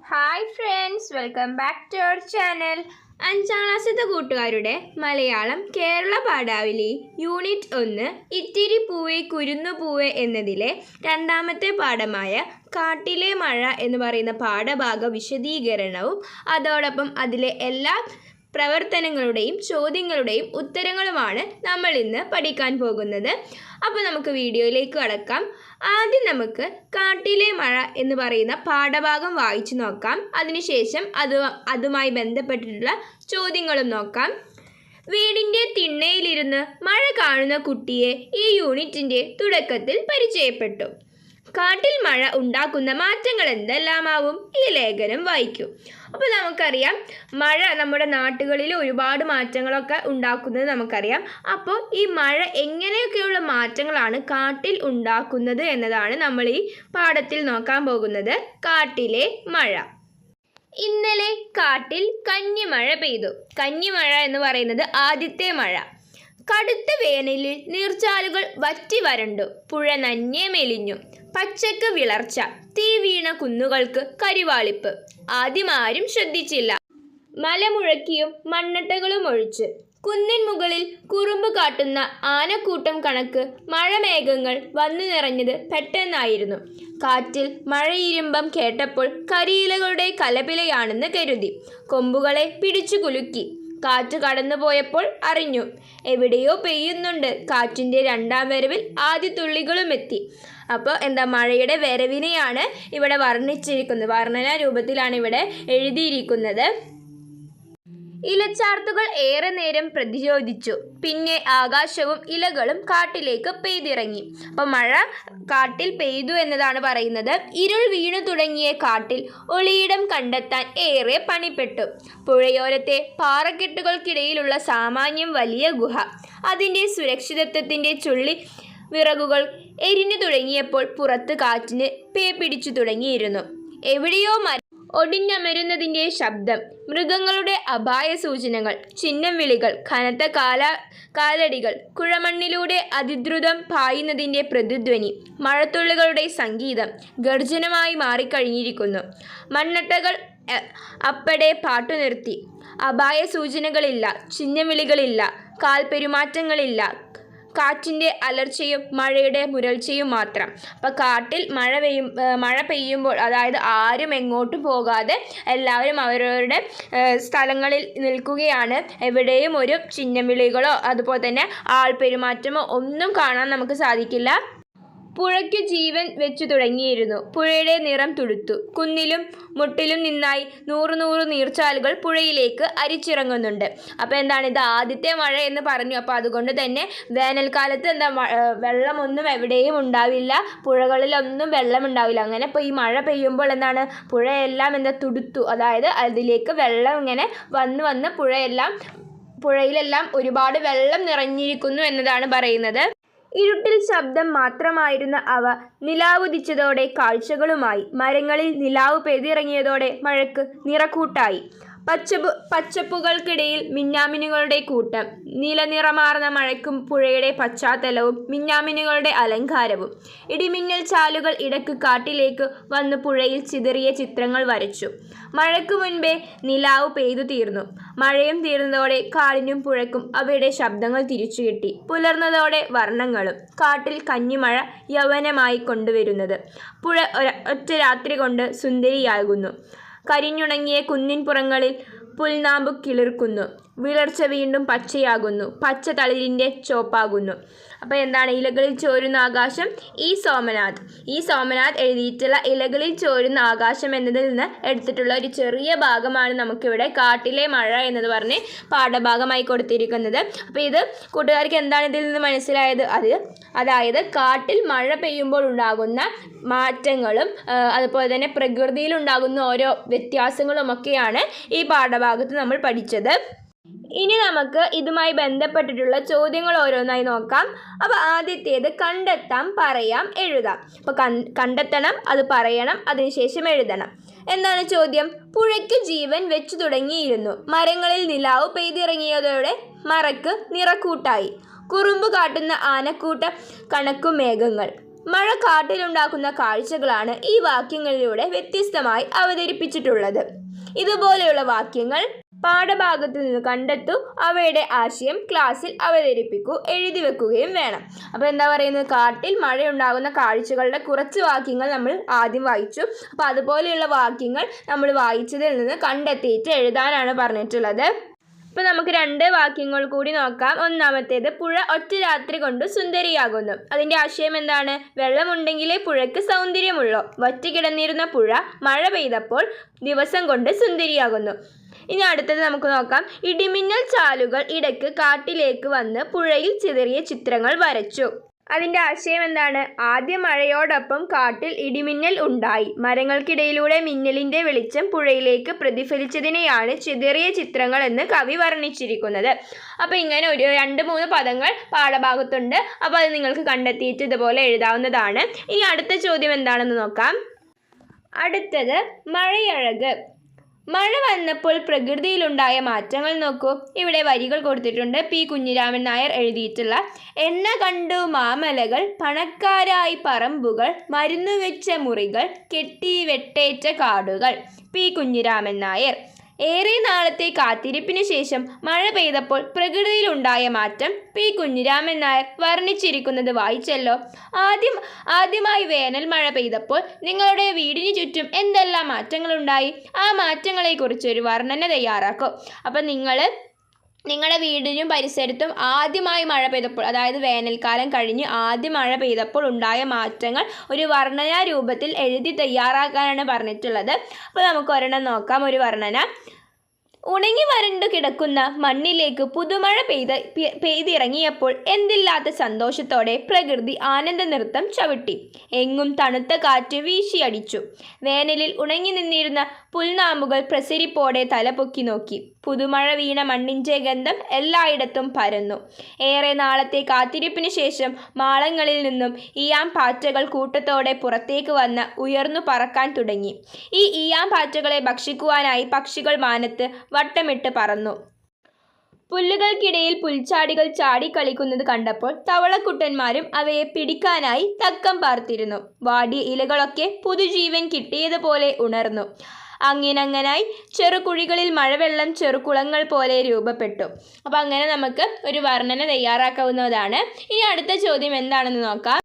Hi friends welcome back to our channel അഞ്ചാം ക്ലാസ്സിലത്തെ കൂട്ടുകാരുടെ മലയാളം കേരള പാഠാവലി യൂണിറ്റ് ഒന്ന് ഇത്തിരി പൂവെ കുരുന്നു പൂവെ എന്നതിലെ രണ്ടാമത്തെ പാഠമായ കാട്ടിലെ മഴ എന്ന് പറയുന്ന പാഠഭാഗ വിശദീകരണവും അതോടൊപ്പം അതിലെ എല്ലാ പ്രവർത്തനങ്ങളുടെയും ചോദ്യങ്ങളുടെയും ഉത്തരങ്ങളുമാണ് നമ്മൾ ഇന്ന് പഠിക്കാൻ പോകുന്നത്. അപ്പോൾ നമുക്ക് വീഡിയോയിലേക്ക് കടക്കാം. ആദ്യം നമുക്ക് കാട്ടിലെ മഴ എന്ന് പറയുന്ന പാഠഭാഗം വായിച്ചു നോക്കാം. അതിനുശേഷം അത് അതുമായി ബന്ധപ്പെട്ടിട്ടുള്ള ചോദ്യങ്ങളും നോക്കാം. വീടിന്റെ തിണ്ണയിലിരുന്ന് മഴ കാണുന്ന കുട്ടിയെ ഈ യൂണിറ്റിന്റെ തുടക്കത്തിൽ പരിചയപ്പെട്ടു. കാട്ടിൽ മഴ ഉണ്ടാക്കുന്ന മാറ്റങ്ങൾ എന്തെല്ലാമാവും? ഈ ലേഖനം വായിക്കൂ. അപ്പോൾ നമുക്കറിയാം മഴ നമ്മുടെ നാട്ടുകളിൽ ഒരുപാട് മാറ്റങ്ങളൊക്കെ ഉണ്ടാക്കുന്നത് നമുക്കറിയാം. അപ്പോൾ ഈ മഴ എങ്ങനെയൊക്കെയുള്ള മാറ്റങ്ങളാണ് കാട്ടിൽ ഉണ്ടാക്കുന്നത് എന്നതാണ് നമ്മൾ ഈ പാഠത്തിൽ നോക്കാൻ പോകുന്നത്. കാട്ടിലെ മഴ. ഇന്നലെ കാട്ടിൽ കഞ്ഞിമഴ പെയ്തു. കഞ്ഞിമഴ എന്ന് പറയുന്നത് ആദ്യത്തെ മഴ. കടുത്ത വേനലിൽ നീർച്ചാലുകൾ വറ്റി വരണ്ടു. പുഴ നന്യെ മെലിഞ്ഞു. പച്ചക്ക് വിളർച്ച. തീ വീണ കുന്നുകൾക്ക് കരിവാളിപ്പ്. ആദ്യം ആരും ശ്രദ്ധിച്ചില്ല. മലമുഴക്കിയും മണ്ണട്ടകളും ഒഴിച്ച്. കുന്നിൻ മുകളിൽ കുറുമ്പ് കാട്ടുന്ന ആനക്കൂട്ടം കണക്ക് മഴമേഘങ്ങൾ വന്നു നിറഞ്ഞത് പെട്ടെന്നായിരുന്നു. കാറ്റിൽ മഴയിരുമ്പം കേട്ടപ്പോൾ കരിയിലകളുടെ കലപിലയാണെന്ന് കരുതി. കൊമ്പുകളെ പിടിച്ചു കുലുക്കി. കാറ്റ് കടന്നുപോയപ്പോൾ അറിഞ്ഞു. എവിടെയോ പെയ്യുന്നുണ്ട്. കാറ്റിന്റെ രണ്ടാം വരവിൽ ആദ്യ തുള്ളികളും എത്തി. അപ്പോൾ എന്താ മഴയുടെ വരവിനെയാണ് ഇവിടെ വർണിച്ചിരിക്കുന്നത്. വർണന രൂപത്തിലാണ് ഇവിടെ എഴുതിയിരിക്കുന്നത്. ഇലച്ചാർത്തുകൾ ഏറെ നേരം പ്രതിരോധിച്ചു. പിന്നെ ആകാശവും ഇലകളും കാട്ടിലേക്ക് പെയ്തിറങ്ങി. അപ്പം മഴ കാട്ടിൽ പെയ്തു എന്നതാണ് പറയുന്നത്. ഇരുൾ വീണു തുടങ്ങിയ കാട്ടിൽ ഒളിയിടം കണ്ടെത്താൻ ഏറെ പണിപ്പെട്ടു. പുഴയോരത്തെ പാറക്കെട്ടുകൾക്കിടയിലുള്ള സാമാന്യം വലിയ ഗുഹ. അതിന്റെ സുരക്ഷിതത്വത്തിന്റെ ചുള്ളി വിറകുകൾ എരിഞ്ഞു തുടങ്ങിയപ്പോൾ പുറത്ത് കാറ്റിന് പേ പിടിച്ചു തുടങ്ങിയിരുന്നു. എവിടെയോ ഒടിഞ്ഞമരുന്നതിന്റെ ശബ്ദം മൃഗങ്ങളുടെ അപായ സൂചനകൾ ചിഹ്നം വിളികൾ കനത്ത കാല കാലടികൾ കുഴമണ്ണിലൂടെ അതിദ്രുതം പായുന്നതിന്റെ പ്രതിധ്വനി മഴത്തുള്ളികളുടെ സംഗീതം ഗർജനമായി മാറിക്കഴിഞ്ഞിരിക്കുന്നു. മണ്ണട്ടകൾ അപ്പടെ പാട്ടു നിർത്തി അപായ സൂചനകളില്ല ചിഹ്നവിളികളില്ല കാൽപെരുമാറ്റങ്ങളില്ല കാറ്റിന്റെ അലർച്ചയും മഴയുടെ മുരൾച്ചയും മാത്രം. അപ്പോൾ കാട്ടിൽ മഴ പെയ്യും മഴ പെയ്യുമ്പോൾ അതായത് ആരും എങ്ങോട്ടും പോകാതെ എല്ലാവരും അവരവരുടെ സ്ഥലങ്ങളിൽ നിൽക്കുകയാണ്. എവിടെയും ഒരു ചിഹ്നവിളികളോ അതുപോലെ തന്നെ ആൾപെരുമാറ്റമോ ഒന്നും കാണാൻ നമുക്ക് സാധിക്കില്ല. പുഴയ്ക്ക് ജീവൻ വെച്ചു തുടങ്ങിയിരുന്നു. പുഴയുടെ നിറം തുടുത്തു. കുന്നിലും മുട്ടിലും നിന്നായി നൂറ് നൂറ് നീർച്ചാലുകൾ പുഴയിലേക്ക് അരിച്ചിറങ്ങുന്നുണ്ട്. അപ്പോൾ എന്താണ് ഇത് ആദ്യത്തെ മഴ എന്ന് പറഞ്ഞു. അപ്പോൾ അതുകൊണ്ട് തന്നെ വേനൽക്കാലത്ത് എന്താ വെള്ളമൊന്നും എവിടെയും ഉണ്ടാവില്ല. പുഴകളിലൊന്നും വെള്ളം ഉണ്ടാവില്ല അങ്ങനെ ഇപ്പോൾ ഈ മഴ പെയ്യുമ്പോൾ എന്താണ് പുഴയെല്ലാം എന്താ തുടുത്തു. അതായത് അതിലേക്ക് വെള്ളം ഇങ്ങനെ വന്ന് വന്ന് പുഴയെല്ലാം പുഴയിലെല്ലാം ഒരുപാട് വെള്ളം നിറഞ്ഞിരിക്കുന്നു എന്നതാണ് പറയുന്നത്. ഇരുട്ടിൽ ശബ്ദം മാത്രമായിരുന്ന അവ നിലാവുദിച്ചതോടെ കാഴ്ചകളുമായി മരങ്ങളിൽ നിലാവ് പെയ്തിറങ്ങിയതോടെ മഴക്ക് നിറക്കൂട്ടായി. പച്ചപ്പ് പച്ചപ്പുകൾക്കിടയിൽ മിന്നാമിനുകളുടെ കൂട്ടം നീലനിറമാർന്ന മഴയ്ക്കും പുഴയുടെ പശ്ചാത്തലവും മിന്നാമിനുകളുടെ അലങ്കാരവും. ഇടിമിന്നൽ ചാലുകൾ ഇടയ്ക്ക് കാട്ടിലേക്ക് വന്ന് പുഴയിൽ ചിതറിയ ചിത്രങ്ങൾ വരച്ചു. മഴയ്ക്ക് മുൻപേ നിലാവ് പെയ്തു തീർന്നു. മഴയും തീർന്നതോടെ കാടിനും പുഴയ്ക്കും അവയുടെ ശബ്ദങ്ങൾ തിരിച്ചു കിട്ടി. പുലർന്നതോടെ വർണങ്ങളും കാട്ടിൽ കഞ്ഞിമഴ യൗവനമായി കൊണ്ടുവരുന്നത്. പുഴ ഒറ്റ രാത്രി കൊണ്ട് സുന്ദരിയാകുന്നു. കരിഞ്ഞുണങ്ങിയ കുന്നിൻ പുറങ്ങളിൽ പുൽനാമ്പു കിളിർക്കുന്നു. വിളർച്ച വീണ്ടും പച്ചയാകുന്നു. പച്ച തളിരിന്റെ ചോപ്പാകുന്നു അപ്പോൾ എന്താണ്? ഇലകളിൽ ചോരുന്ന ആകാശം ഈ സോമനാഥ്. ഈ സോമനാഥ് എഴുതിയിട്ടുള്ള ഇലകളിൽ ചോരുന്ന ആകാശം എന്നതിൽ നിന്ന് എടുത്തിട്ടുള്ള ഒരു ചെറിയ ഭാഗമാണ് നമുക്കിവിടെ കാട്ടിലെ മഴ എന്നത് പറഞ്ഞ് പാഠഭാഗമായി കൊടുത്തിരിക്കുന്നത്. അപ്പോൾ ഇത് കൂട്ടുകാർക്ക് എന്താണ് ഇതിൽ നിന്ന് മനസ്സിലായത്? അത് അതായത് കാട്ടിൽ മഴ പെയ്യുമ്പോൾ ഉണ്ടാകുന്ന മാറ്റങ്ങളും അതുപോലെ തന്നെ പ്രകൃതിയിൽ ഉണ്ടാകുന്ന ഓരോ വ്യത്യാസങ്ങളും ഒക്കെയാണ് ഈ പാഠഭാഗത്ത് നമ്മൾ പഠിച്ചത്. ഇനി നമുക്ക് ഇതുമായി ബന്ധപ്പെട്ടിട്ടുള്ള ചോദ്യങ്ങൾ ഓരോന്നായി നോക്കാം. അപ്പോൾ ആദ്യത്തേത് കണ്ടെത്താം പറയാം എഴുതാം. അപ്പോൾ കണ്ടെത്തണം അത് പറയണം അതിനുശേഷം എഴുതണം. എന്താണ് ചോദ്യം? പുഴയ്ക്ക് ജീവൻ വെച്ചു തുടങ്ങിയിരുന്നു. മരങ്ങളിൽ നിലാവ് പെയ്തിറങ്ങിയതോടെ മറക്ക് നിറക്കൂട്ടായി. കുറുമ്പ് കാട്ടുന്ന ആനക്കൂട്ട കണക്കു മേഘങ്ങൾ മഴ കാട്ടിലുണ്ടാക്കുന്ന കാഴ്ചകളാണ് ഈ വാക്യങ്ങളിലൂടെ വ്യത്യസ്തമായി അവതരിപ്പിച്ചിട്ടുള്ളത്. ഇതുപോലെയുള്ള വാക്യങ്ങൾ പാഠഭാഗത്തു നിന്ന് കണ്ടെത്തൂ. അവയുടെ ആശയം ക്ലാസ്സിൽ അവതരിപ്പിക്കൂ എഴുതി വെക്കുകയും വേണം. അപ്പോൾ എന്താ പറയുന്നത്? കാട്ടിൽ മഴയുണ്ടാകുന്ന കാഴ്ചകളുടെ കുറച്ച് വാക്യങ്ങൾ നമ്മൾ ആദ്യം വായിച്ചു. അപ്പോൾ അതുപോലെയുള്ള വാക്യങ്ങൾ നമ്മൾ വായിച്ചതിൽ നിന്ന് കണ്ടെത്തിയിട്ട് എഴുതാനാണ് പറഞ്ഞിട്ടുള്ളത്. ഇപ്പം നമുക്ക് രണ്ട് വാക്യങ്ങൾ കൂടി നോക്കാം. ഒന്നാമത്തേത് പുഴ ഒറ്റ രാത്രി കൊണ്ട് സുന്ദരിയാകുന്നു. അതിന്റെ ആശയം എന്താണ്? വെള്ളമുണ്ടെങ്കിലേ പുഴയ്ക്ക് സൗന്ദര്യമുള്ളൂ. വറ്റി കിടന്നിരുന്ന പുഴ മഴ പെയ്തപ്പോൾ ദിവസം കൊണ്ട് സുന്ദരിയാകുന്നു. ഇനി അടുത്തത് നമുക്ക് നോക്കാം. ഇടിമിന്നൽ ചാലുകൾ ഇടയ്ക്ക് കാട്ടിലേക്ക് വന്ന് പുഴയിൽ ചിതറിയ ചിത്രങ്ങൾ വരച്ചു. അതിന്റെ ആശയം എന്താണ്? ആദ്യ മഴയോടൊപ്പം കാട്ടിൽ ഇടിമിന്നൽ ഉണ്ടായി. മരങ്ങൾക്കിടയിലൂടെ മിന്നലിന്റെ വെളിച്ചം പുഴയിലേക്ക് പ്രതിഫലിച്ചതിനെയാണ് ചിതറിയ ചിത്രങ്ങൾ എന്ന് കവി വർണിച്ചിരിക്കുന്നത്. അപ്പോൾ ഇങ്ങനെ ഒരു രണ്ട് മൂന്ന് പദങ്ങൾ പാഠഭാഗത്തുണ്ട്. അപ്പോൾ അത് നിങ്ങൾക്ക് കണ്ടെത്തിയിട്ട് ഇതുപോലെ എഴുതാവുന്നതാണ്. ഇനി അടുത്ത ചോദ്യം എന്താണെന്ന് നോക്കാം. അടുത്തത് മഴയഴക്. മഴ വന്നപ്പോൾ പ്രകൃതിയിലുണ്ടായ മാറ്റങ്ങൾ നോക്കൂ. ഇവിടെ വരികൾ കൊടുത്തിട്ടുണ്ട്. പി. കുഞ്ഞിരാമൻ നായർ എഴുതിയിട്ടുള്ള എണ്ണ കണ്ടു മാമലകൾ പണക്കാരായി പറമ്പുകൾ മരുന്നു വെച്ച മുറികൾ കെട്ടി വെട്ടേറ്റ കാടുകൾ പി. കുഞ്ഞിരാമൻ നായർ. ഏറെ നാളത്തെ കാത്തിരിപ്പിന് ശേഷം മഴ പെയ്തപ്പോൾ പ്രകൃതിയിലുണ്ടായ മാറ്റം പി. കുഞ്ഞിരാമൻ നായർ വർണിച്ചിരിക്കുന്നത് വായിച്ചല്ലോ. ആദ്യം ആദ്യമായി വേനൽ മഴ പെയ്തപ്പോൾ നിങ്ങളുടെ വീടിന് ചുറ്റും എന്തെല്ലാം മാറ്റങ്ങളുണ്ടായി? ആ മാറ്റങ്ങളെക്കുറിച്ചൊരു വർണന തയ്യാറാക്കും. അപ്പം നിങ്ങൾ നിങ്ങളുടെ വീടിനും പരിസരത്തും ആദ്യമായി മഴ പെയ്തപ്പോൾ അതായത് വേനൽക്കാലം കഴിഞ്ഞ് ആദ്യം മഴ പെയ്തപ്പോൾ ഉണ്ടായ മാറ്റങ്ങൾ ഒരു വർണനാ രൂപത്തിൽ എഴുതി തയ്യാറാക്കാനാണ് പറഞ്ഞിട്ടുള്ളത്. അപ്പോൾ നമുക്ക് ഒരെണ്ണം നോക്കാം. ഒരു വർണന. ഉണങ്ങി വരണ്ടു കിടക്കുന്ന മണ്ണിലേക്ക് പുതുമഴ പെയ്ത പെയ്തിറങ്ങിയപ്പോൾ എന്തില്ലാത്ത സന്തോഷത്തോടെ പ്രകൃതി ആനന്ദ നൃത്തം ചവിട്ടി. എങ്ങും തണുത്ത കാറ്റ് വീശിയടിച്ചു. വേനലിൽ ഉണങ്ങി നിന്നിരുന്ന പുൽനാമ്പുകൾ പ്രസരിപ്പോടെ തലപൊക്കി നോക്കി. പുതുമഴ വീണ മണ്ണിന്റെ ഗന്ധം എല്ലായിടത്തും പരന്നു. ഏറെ നാളത്തെ കാത്തിരിപ്പിന് ശേഷം മാളങ്ങളിൽ നിന്നും ഈയാം പാറ്റകൾ കൂട്ടത്തോടെ പുറത്തേക്ക് വന്ന് ഉയർന്നു പറക്കാൻ തുടങ്ങി. ഈ ഈയാം പാറ്റകളെ ഭക്ഷിക്കുവാനായി പക്ഷികൾ മാനത്ത് വട്ടമിട്ട് പറന്നു. പുല്ലുകൾക്കിടയിൽ പുൽച്ചാടികൾ ചാടിക്കളിക്കുന്നത് കണ്ടപ്പോൾ തവളക്കുട്ടന്മാരും അവയെ പിടിക്കാനായി തക്കം പാർത്തിരുന്നു. വാടിയ ഇലകളൊക്കെ പുതുജീവൻ കിട്ടിയതുപോലെ ഉണർന്നു. അങ്ങനങ്ങനായി ചെറുകുഴികളിൽ മഴവെള്ളം ചെറുകുളങ്ങൾ പോലെ രൂപപ്പെട്ടു. അപ്പോൾ അങ്ങനെ നമുക്ക് ഒരു വർണന തയ്യാറാക്കാവുന്നതാണ്. ഇനി അടുത്ത ചോദ്യം എന്താണെന്ന് നോക്കാം.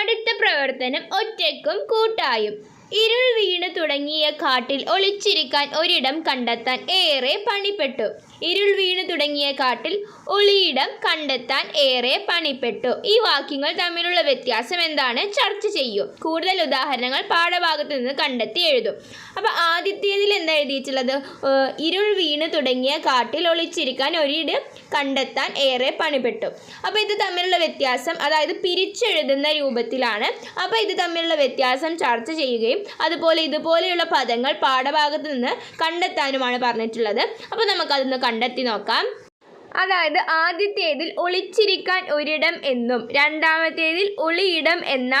അടുത്ത പ്രവർത്തനം ഒറ്റയ്ക്കും കൂട്ടായും. ഇരുൾ വീണു തുടങ്ങിയ കാട്ടിൽ ഒളിച്ചിരിക്കാൻ ഒരിടം കണ്ടെത്താൻ ഏറെ പണിപ്പെട്ടു. ഇരുൾ വീണു തുടങ്ങിയ കാട്ടിൽ ഒളിയിടം കണ്ടെത്താൻ ഏറെ പണിപ്പെട്ടു. ഈ വാക്യങ്ങൾ തമ്മിലുള്ള വ്യത്യാസം എന്താണ്? ചർച്ച ചെയ്യൂ. കൂടുതൽ ഉദാഹരണങ്ങൾ പാഠഭാഗത്ത് നിന്ന് കണ്ടെത്തി എഴുതും. അപ്പോൾ ആദ്യത്തേതിൽ എന്താ എഴുതിയിട്ടുള്ളത്? ഇരുൾ വീണു തുടങ്ങിയ കാട്ടിൽ ഒളിച്ചിരിക്കാൻ ഒരിടം കണ്ടെത്താൻ ഏറെ പണിപ്പെട്ടു. അപ്പോൾ ഇത് തമ്മിലുള്ള വ്യത്യാസം അതായത് പിരിച്ചെഴുതുന്ന രൂപത്തിലാണ്. അപ്പോൾ ഇത് തമ്മിലുള്ള വ്യത്യാസം ചർച്ച ചെയ്യുകയും അതുപോലെ ഇതുപോലെയുള്ള പദങ്ങൾ പാഠഭാഗത്ത് നിന്ന് കണ്ടെത്താനുമാണ് പറഞ്ഞിട്ടുള്ളത്. അപ്പോൾ നമുക്കതൊന്ന് കണ്ടെത്തി നോക്കാം. അതായത് ആദ്യത്തേതിൽ ഒളിച്ചിരിക്കാൻ ഒരിടം എന്നും രണ്ടാമത്തേതിൽ ഒളിയിടം എന്ന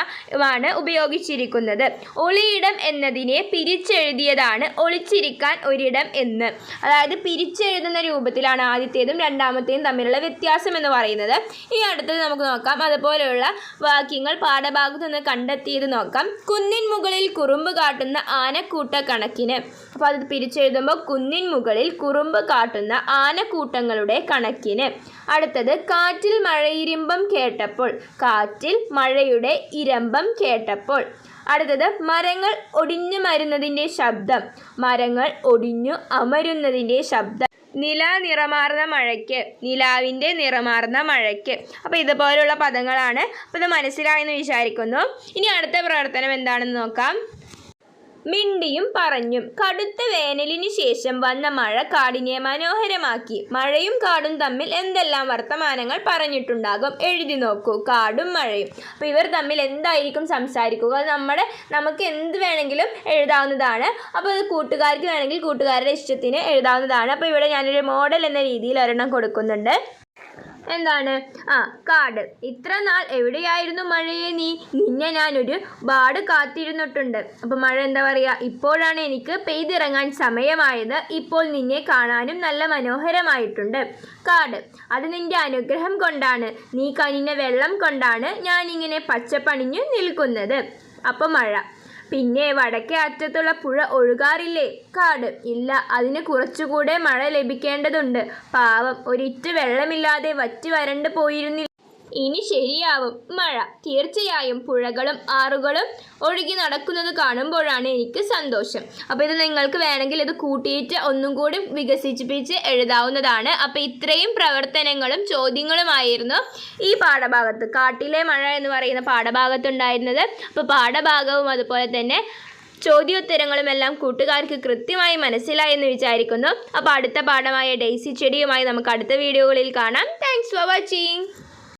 ആണ് ഉപയോഗിച്ചിരിക്കുന്നത്. ഒളിയിടം എന്നതിനെ പിരിച്ചെഴുതിയതാണ് ഒളിച്ചിരിക്കാൻ ഒരിടം എന്ന്. അതായത് പിരിച്ചെഴുതുന്ന രൂപത്തിലാണ് ആദ്യത്തേതും രണ്ടാമത്തേതും തമ്മിലുള്ള വ്യത്യാസം എന്ന് പറയുന്നത്. ഈ അടുത്തത് നമുക്ക് നോക്കാം. അതുപോലെയുള്ള വാക്യങ്ങൾ പാഠഭാഗത്ത് നിന്ന് കണ്ടെത്തിയത് നോക്കാം. കുന്നിൻ മുകളിൽ കുറുമ്പ് കാട്ടുന്ന ആനക്കൂട്ട കണക്കിന് അപ്പോൾ അത് പിരിച്ചെഴുതുമ്പോൾ കുന്നിൻ മുകളിൽ കുറുമ്പ് കാട്ടുന്ന ആനക്കൂട്ടങ്ങളുടെ കണക്കിന്. അടുത്തത് കാറ്റിൽ മഴയിരിമ്പം കേട്ടപ്പോൾ കാറ്റിൽ മഴയുടെ ഇരമ്പം കേട്ടപ്പോൾ. അടുത്തത് മരങ്ങൾ ഒടിഞ്ഞു മരുന്നതിന്റെ ശബ്ദം മരങ്ങൾ ഒടിഞ്ഞു അമരുന്നതിന്റെ ശബ്ദം. നില നിറമാർന്ന മഴയ്ക്ക് നിലാവിന്റെ നിറമാർന്ന മഴയ്ക്ക്. അപ്പോൾ ഇതുപോലുള്ള പദങ്ങളാണ്. അപ്പോൾ ഇത് മനസ്സിലായെന്ന് വിചാരിക്കുന്നു. ഇനി അടുത്ത പ്രവർത്തനം എന്താണെന്ന് നോക്കാം. മിണ്ടിയും പറഞ്ഞു കടുത്ത വേനലിന് ശേഷം വന്ന മഴ കാടിനെ മനോഹരമാക്കി. മഴയും കാടും തമ്മിൽ എന്തെല്ലാം വർത്തമാനങ്ങൾ പറഞ്ഞിട്ടുണ്ടാകും എഴുതി നോക്കൂ. കാടും മഴയും. അപ്പോൾ ഇവർ തമ്മിൽ എന്തായിരിക്കും സംസാരിക്കുക? നമ്മുടെ നമുക്ക് എന്ത് വേണമെങ്കിലും എഴുതാവുന്നതാണ്. അപ്പോൾ അത് കൂട്ടുകാർക്ക് വേണമെങ്കിൽ കൂട്ടുകാരുടെ ഇഷ്ടത്തിന് എഴുതാവുന്നതാണ്. അപ്പോൾ ഇവിടെ ഞാനൊരു മോഡൽ എന്ന രീതിയിൽ ഒരെണ്ണം കൊടുക്കുന്നുണ്ട്. എന്താണ്? ആ കാട്. ഇത്ര നാൾ എവിടെയായിരുന്നു മഴയെ നീ? നിന്നെ ഞാനൊരു ബാട് കാത്തിരുന്നിട്ടുണ്ട്. അപ്പോൾ മഴ എന്താ പറയുക ഇപ്പോഴാണ് എനിക്ക് പെയ്തിറങ്ങാൻ സമയമായത്. ഇപ്പോൾ നിന്നെ കാണാനും നല്ല മനോഹരമായിട്ടുണ്ട്. കാട്. അത് നിന്റെ അനുഗ്രഹം കൊണ്ടാണ്. നീ കനിഞ്ഞ വെള്ളം കൊണ്ടാണ് ഞാനിങ്ങനെ പച്ചപ്പണിഞ്ഞു നിൽക്കുന്നത്. അപ്പോൾ മഴ. പിന്നെ വടക്കേ അറ്റത്തുള്ള പുഴ ഒഴുകാറില്ലേ? കാട്. ഇല്ല അതിന് കുറച്ചുകൂടെ മഴ ലഭിക്കേണ്ടതുണ്ട്. പാവം ഒരിറ്റ് വെള്ളമില്ലാതെ വറ്റി വരണ്ടു പോയിരുന്നില്ല. ഇനി ശരിയാവും. മഴ. തീർച്ചയായും പുഴകളും ആറുകളും ഒഴുകി നടക്കുന്നത് കാണുമ്പോഴാണ് എനിക്ക് സന്തോഷം. അപ്പോൾ ഇത് നിങ്ങൾക്ക് വേണമെങ്കിൽ ഇത് കൂട്ടിയിട്ട് ഒന്നും കൂടി വികസിപ്പിച്ച് എഴുതാവുന്നതാണ്. അപ്പോൾ ഇത്രയും പ്രവർത്തനങ്ങളും ചോദ്യങ്ങളുമായിരുന്നു ഈ പാഠഭാഗത്ത്. കാട്ടിലെ മഴ എന്ന് പറയുന്ന പാഠഭാഗത്തുണ്ടായിരുന്നത്. അപ്പോൾ പാഠഭാഗവും അതുപോലെ തന്നെ ചോദ്യോത്തരങ്ങളും എല്ലാം കൂട്ടുകാർക്ക് കൃത്യമായി മനസ്സിലായെന്ന് വിചാരിക്കുന്നു. അപ്പോൾ അടുത്ത പാഠമായ ഡെയ്സി ചെടിയുമായി നമുക്ക് അടുത്ത വീഡിയോകളിൽ കാണാം. Thanks for watching